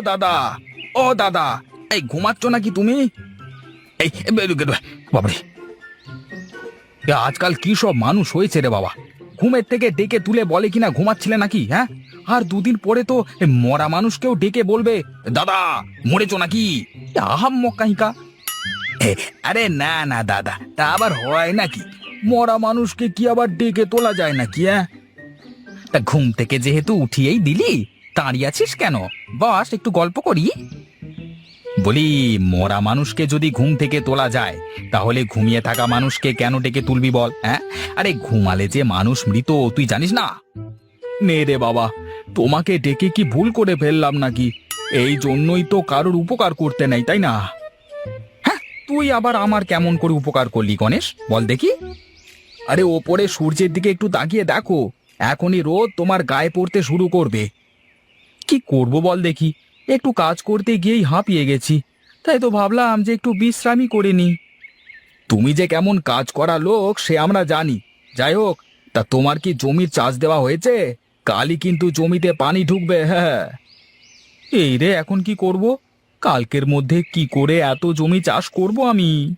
দাদা, ও দাদা, এই ঘুমাচ্ছ নাকি তুমি? এই বাবারে আজকাল কি সব মানুষ হয়েছে রে বাবা? ঘুমের থেকে ডেকে তুলে বলে কিনা ঘুমাচ্ছিলে নাকি হ্যাঁ? আর দুদিন পরে তো মরা মানুষকেও ডেকে বলবে, দাদা, মরেছ নাকি? আহাম মক্কাহিকা আরে না না, দাদা, তা আবার হয় নাকি? মরা মানুষকে কি আবার ডেকে তোলা যায় নাকি হ্যাঁ? তা ঘুম থেকে যেহেতু উঠিয়েই দিলি দাঁড়িয়ে আছিস কেন? বস, একটু গল্প করি। বলি, মরা মানুষকে যদি ঘুম থেকে তোলা যায়, তাহলে ঘুমিয়ে থাকা মানুষকে কেন ডেকে তুলবি বল হ্যাঁ? আরে, ঘুমালে যে মানুষ মৃত, তুই জানিস না? নে রে বাবা, তোমাকে ডেকে কি ভুল করে ফেললাম নাকি? এই জন্যই তো কারোর উপকার করতে নেই, তাই না? হ্যাঁ তুই আবার আমার কেমন করে উপকার করলি, গণেশ? বল দেখি। আরে, ওপরে সূর্যের দিকে একটু তাকিয়ে দেখো, এখনই রোদ তোমার গায়ে পড়তে শুরু করবে। কি করব বল দেখি। একটু কাজ করতে গিয়েই হাঁপিয়ে গেছি। তাই তো ভাবলাম যে একটু বিশ্রামই করে নি তুমি যে কেমন কাজ করা লোক, সে আমরা জানি। যাই হোক, তা তোমার কি জমির চাষ দেওয়া হয়েছে? কালই কিন্তু জমিতে পানি ঢুকবে হ্যাঁ এই রে, এখন কি করব? কালকের মধ্যে কি করে এত জমি চাষ করব আমি?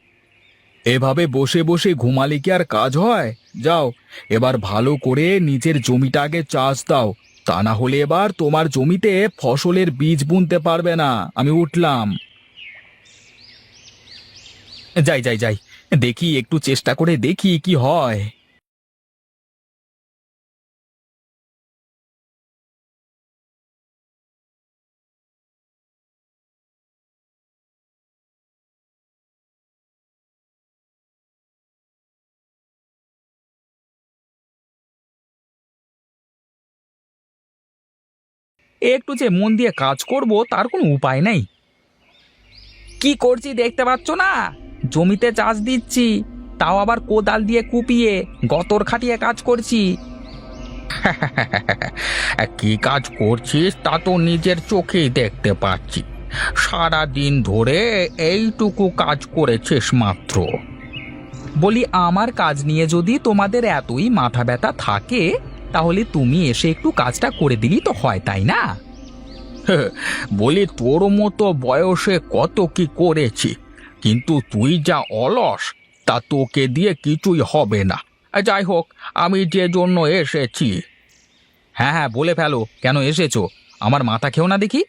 এভাবে বসে বসে ঘুমালে কি আর কাজ হয়? যাও, এবার ভালো করে নিজের জমিটা আগে চাষ দাও। তা না হলে এবার তোমার জমিতে ফসলের বীজ বুনতে পারবে না। আমি উঠলাম। যাই যাই যাই। দেখি, একটু চেষ্টা করে দেখি কি হয়। একটু যে মন দিয়ে কাজ করব তার কোনো উপায় নেই। কি করছি দেখতে পাচ্ছ না? জমিতে চাষ দিচ্ছি তাও আবার কোদাল দিয়ে কুপিয়ে গতর খাটিয়ে কাজ করছি। কি কাজ করছিস তা তো নিজের চোখেই দেখতে পাচ্ছি। সারা দিন ধরে এইটুকু কাজ করেছিস মাত্র। বলি আমার কাজ নিয়ে যদি তোমাদের এতই মাথা ব্যথা থাকে তাহলে তুমি এসে একটু কাজটা করে দিলি তো হয় তাই না? বলি তোর মতো বয়সে কত কি করেছি কিন্তু তুই যা অলস তা তোকে দিয়ে কিছুই হবে না। যাই হোক আমি যে জন্য এসেছি। হ্যাঁ হ্যাঁ বলে ফেলো কেন এসেছ? আমার মাথা খেও না দেখি।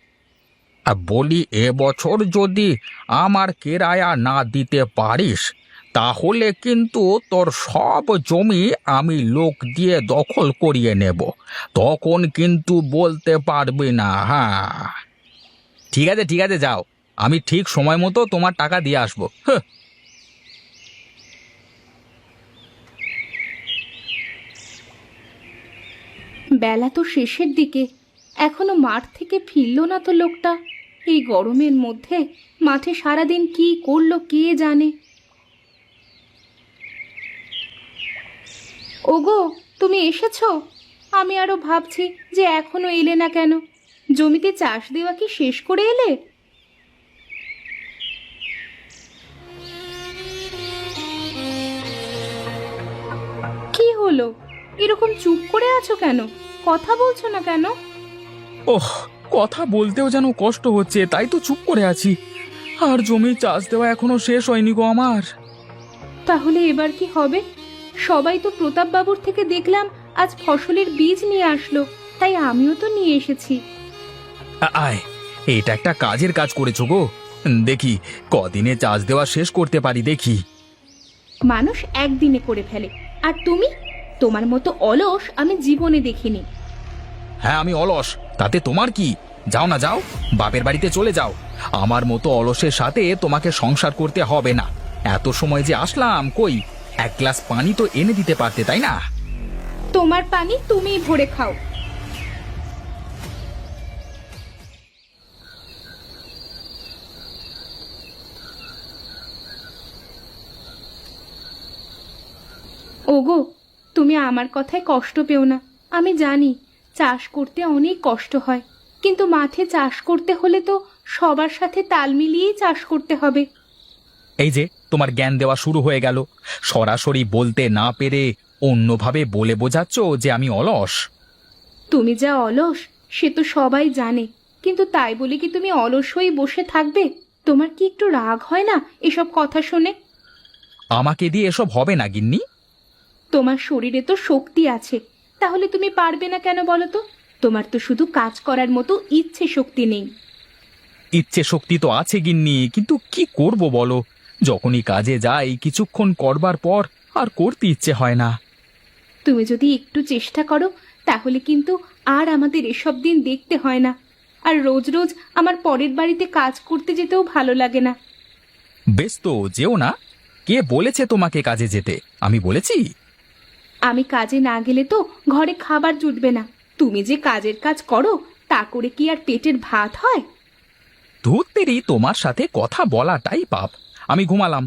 আর বলি এবছর যদি আমার কেরায়া না দিতে পারিস তাহলে কিন্তু তোর সব জমি আমি লোক দিয়ে দখল করিয়ে নেব। তখন কিন্তু বলতে পারবি না হ্যাঁ। ঠিক আছে ঠিক আছে, যাও। আমি ঠিক সময় মতো তোমার টাকা দিয়ে আসব। হ্যাঁ। বেলা তো শেষের দিকে। এখনও মাঠ থেকে ফিরলো না তো লোকটা। এই গরমের মধ্যে মাঠে সারাদিন কি করল কে জানে। ওগো তুমি এসেছ? আমি আরও ভাবছি যে এখনও এলে না কেন। জমিতে চাষ দেওয়া কি শেষ করে এলে? কি হলো? এরকম চুপ করে আছো কেন? কথা বলছো না কেন? ওহ কথা বলতেও যেন কষ্ট হচ্ছে তাই তো চুপ করে আছি। আর জমি চাষ দেওয়া এখনও শেষ হয়নি গো আমার। তাহলে এবার কি হবে? সবাই তো প্রতাপ বাবুর থেকে দেখলাম আজ ফসলের বীজ নিয়ে আসলো তাই আমিও তো নিয়ে এসেছি। আয় এটা একটা কাজের কাজ করেছ গো। দেখি কদিনে চাষ দেওয়া শেষ করতে পারি দেখি। মানুষ একদিনে করে ফেলে আর তুমি? তোমার মতো অলস আমি জীবনে দেখিনি। হ্যাঁ আমি অলস তাতে তোমার কি? যাও না যাও বাপের বাড়িতে চলে যাও। আমার মতো অলসের সাথে তোমাকে সংসার করতে হবে না। এত সময় যে আসলাম কই? এক গ্লাস পানি তো এনে দিতে পারতে তাই না? তোমার পানি তুমিই ভরে খাও। ওগো তুমি আমার কথায় কষ্ট পেও না। আমি জানি চাষ করতে অনেক কষ্ট হয়। কিন্তু মাঠে চাষ করতে হলে তো সবার সাথে তাল মিলিয়েই চাষ করতে হবে। এই যে তোমার জ্ঞান দেওয়া শুরু হয়ে গেল। সরাসরি বলতে না পেরে অন্যভাবে বলে বোঝাচ্ছ যে আমি অলস। তুমি যা অলস সে তো সবাই জানে। কিন্তু তাই বলে কি তুমি অলস হয়ে বসে থাকবে? তোমার কি একটু রাগ হয় না এসব কথা শুনে? আমাকে দিয়ে এসব হবে না গিন্নি। তোমার শরীরে তো শক্তি আছে। তাহলে তুমি পারবে না কেন বলো তো? তোমার তো শুধু কাজ করার মতো ইচ্ছে শক্তি নেই। ইচ্ছে শক্তি তো আছে গিন্নি কিন্তু কি করব বলো? যখনই কাজে যাই কিছুক্ষণ করবার পর আর করতে ইচ্ছে হয় না। তুমি যদি একটু চেষ্টা করো তাহলে কিন্তু আর আমাদের এসব দিন দেখতে হয় না। আর রোজ রোজ আমার পরের বাড়িতে কাজ করতে যেতেও ভালো লাগে না। বেশ তো যেও না। কে বলেছে তোমাকে কাজে যেতে? আমি বলেছি? আমি কাজে না গেলে তো ঘরে খাবার জুটবে না। তুমি যে কাজের কাজ করো তা করে কি আর পেটের ভাত হয়? ধূর্তেরই তোমার সাথে কথা বলাটাই পাপ। আমি ঘুমালাম।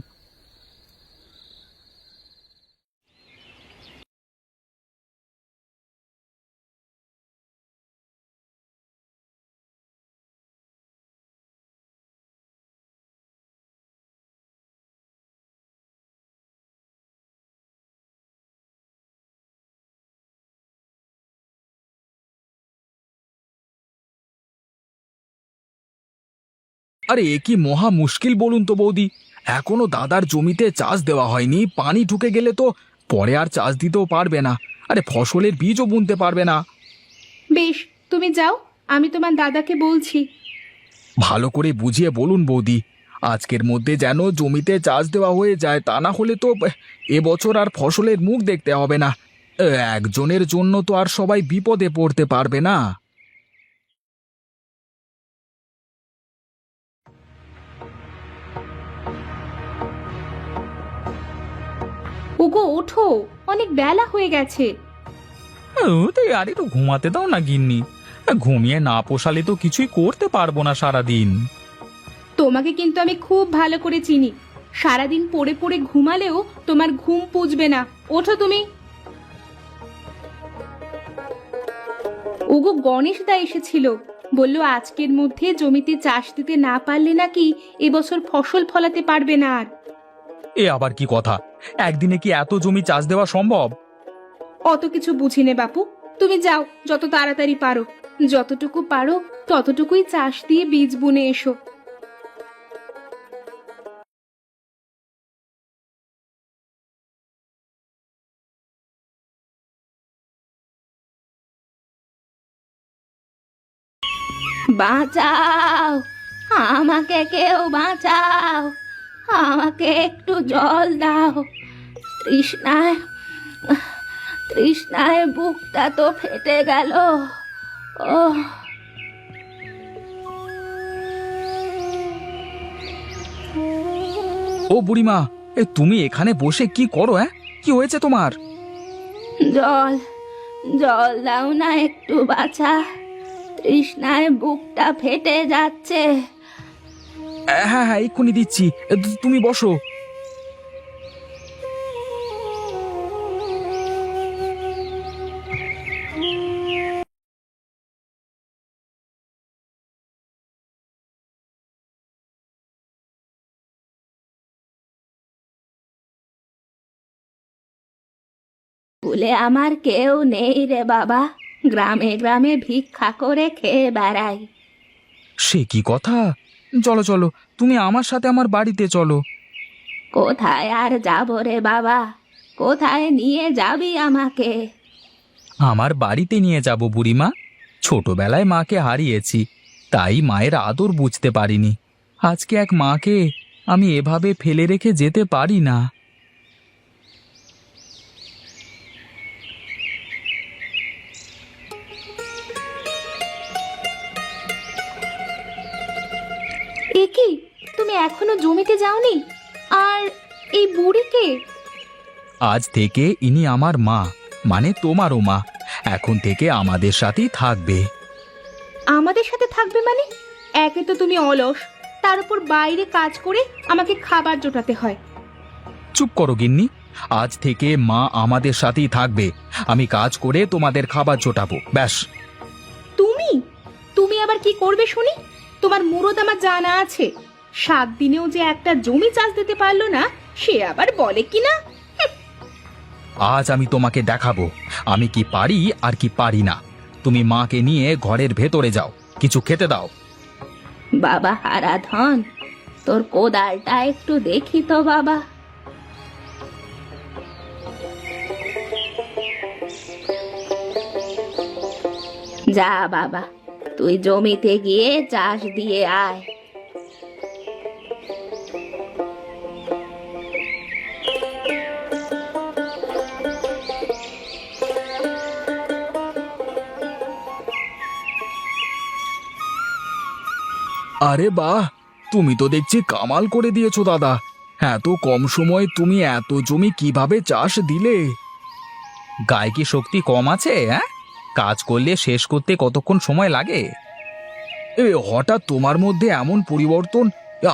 আরে এ কি মহা মুশকিল বলুন তো বৌদি। এখনও দাদার জমিতে চাষ দেওয়া হয়নি পানি ঢুকে গেলে তো পরে আর চাষ দিতেও পারবে না। আরে ফসলের বীজও বুনতে পারবে না। বেশ তুমি যাও আমি তোমার দাদাকে বলছি। ভালো করে বুঝিয়ে বলুন বৌদি আজকের মধ্যে যেন জমিতে চাষ দেওয়া হয়ে যায় তা না হলে তো এবছর আর ফসলের মুখ দেখতে হবে না। একজনের জন্য তো আর সবাই বিপদে পড়তে পারবে না। ওগো ওঠো অনেক বেলা হয়ে গেছে। আর একটু ঘুমাতে দাও না গিন্নি। ঘুমিয়ে না পোষালে তো কিছুই করতে পারব না সারাদিন। তোমাকে কিন্তু আমি খুব ভালো করে চিনি। সারাদিন পড়ে পড়ে ঘুমালেও তোমার ঘুম পুজবে না। ওঠো তুমি। ওগো গণেশ দা এসেছিল। বলল আজকের মধ্যে জমিতে চাষ দিতে না পারলে নাকি এবছর ফসল ফলাতে পারবে না আর। এ আবার কি কথা? একদিনে কি এত জমি চাষ দেওয়া সম্ভব? অত কিছু বুঝি নে বাপু, তুমি যাও, যত তাড়াতাড়ি পারো। যতটুকু পারো, ততটুকুই চাষ দিয়ে বীজ বুনে এসো। বাঁচাও! আমাকে কেউ বাঁচাও! আমাকে একটু জল দাও। তৃষ্ণায় তৃষ্ণায় বুকটা তো ফেটে গেল। ও ও বুড়িমা এ তুমি এখানে বসে কি করো হ্যাঁ? কি হয়েছে তোমার? জল জল দাও না একটু বাছা। তৃষ্ণায় বুকটা ফেটে যাচ্ছে। হ্যাঁ হ্যাঁ এক্ষুনি দিচ্ছি। তুমি বসো। বলে আমার কেউ নেই রে বাবা। গ্রামে গ্রামে ভিক্ষা করে খেয়ে বেড়াই। সে কি কথা? চলো চলো তুমি আমার সাথে আমার বাড়িতে চলো। কোথায় আর যাব রে বাবা? কোথায় নিয়ে যাবি আমাকে? আমার বাড়িতে নিয়ে যাব বুড়িমা। ছোটবেলায় মাকে হারিয়েছি তাই মায়ের আদর বুঝতে পারিনি। আজকে এক মাকে আমি এভাবে ফেলে রেখে যেতে পারি না। কি? তুমি এখনও জমিতে যাওনি? আর এই বুড়িকে? আজ থেকে ইনি আমার মা মানে তোমারও মা। এখন থেকে আমাদের সাথেই থাকবে। আমাদের সাথে থাকবে মানে? একে তো তুমি অলস। তার উপর বাইরে কাজ করে আমাকে খাবার জোটাতে হয়। চুপ করো গিন্নি। আজ থেকে মা আমাদের সাথেই থাকবে। আমি কাজ করে তোমাদের খাবার জোটাবো ব্যাস। তুমি? তুমি আবার কি করবে শুনি? তোমার মুরত আমার জানা আছে। সাত দিনেও যে একটা জমি চাষ দিতে পারল না সে আবার বলে কি না আজ আমি তোমাকে দেখাবো। আমি কি পারি আর কি পারি না। তুমি মাকে নিয়ে ঘরের ভেতরে যাও। কিছু খেতে দাও। বাবা হারা হারাধন তোর কোদালটা একটু দেখি তো বাবা। যা বাবা। তুই জমিতে গিয়ে চাষ দিয়ে আয়। আরে বাহ, তুমি তো দেখছি কামাল করে দিয়েছ দাদা। এত কম সময়ে তুমি এত জমি কীভাবে চাষ দিলে? গায়ে কি শক্তি কম আছে হ্যাঁ? কাজ করলে শেষ করতে কতক্ষণ সময় লাগে? এ, হঠাৎ তোমার মধ্যে এমন পরিবর্তন?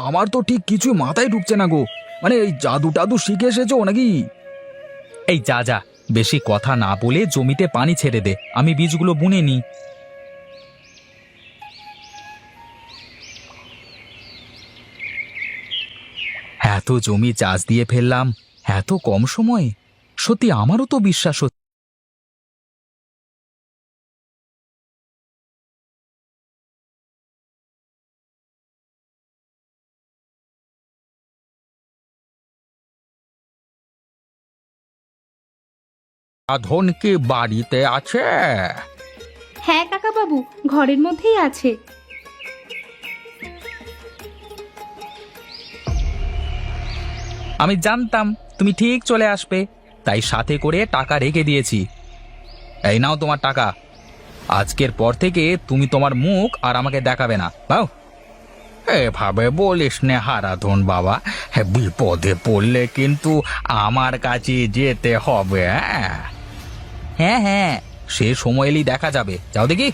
আমার তো ঠিক কিছু মাথায় ঢুকছে না গো। মানে এই জাদু টাদু শিখে এসেছ নাকি? এই যা যা, বেশি কথা না বলে জমিতে পানি ছেড়ে দে, আমি বীজগুলো বুনে নিই। এত জমি চাষ দিয়ে ফেললাম, এত কম সময়ে? সত্যি আমারও তো বিশ্বাস হচ্ছে ধন কি বাড়িতে আছে? হ্যাঁ কাকা বাবু ঘরের মধ্যেই আছে। আমি জানতাম তুমি ঠিক চলে আসবে তাই সাথে করে টাকা রেখে দিয়েছি। এই নাও তোমার টাকা। আজকের পর থেকে তুমি তোমার মুখ আর আমাকে দেখাবে না। বাও এভাবে বলিস নে হারাধন বাবা হ্যাঁ, বিপদে পড়লে কিন্তু আমার কাছে যেতে হবে হ্যাঁ? হ্যাঁ হ্যাঁ সে সময় এলেই দেখা যাবে। যাও দেখি।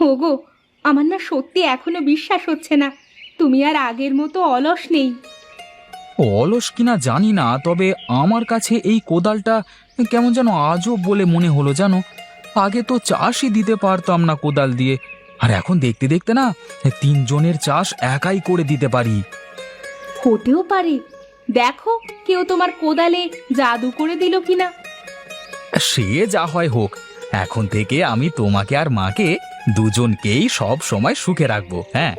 ওগো আমার না সত্যি এখনও বিশ্বাস হচ্ছে না। তুমি আর আগের মতো অলস নেই। অলস কিনা জানি না তবে আমার কাছে এই কোদালটা কেমন যেন আজও বলে মনে হলো জানো? আগে তো চাষই দিতে পারতাম না কোদাল দিয়ে। আর এখন দেখতে দেখতে না তিনজনের চাষ একাই করে দিতে পারি। হতেও পারে দেখো কেউ তোমার কোদালে জাদু করে দিল কিনা। সে যা হয় হোক এখন থেকে আমি তোমাকে আর মাকে দুজনকেই সব সময় সুখে রাখব হ্যাঁ?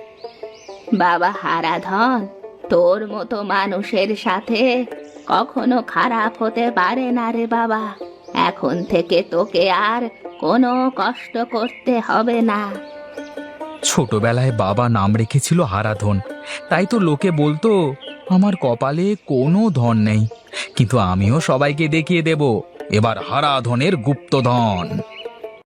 বাবা হারাধন তোর মতো মানুষের সাথে কখনো খারাপ হতে পারে না রে বাবা। এখন থেকে তোকে আর কোনো কষ্ট করতে হবে না। ছোটবেলায় বাবা নাম রেখেছিল হারাধন তাই তো লোকে বলতো আমার কপালে কোনো ধন নেই, কিন্তু আমিও সবাইকে দেখিয়ে দেব। এবার হারা ধনের গুপ্ত গুপ্তধন।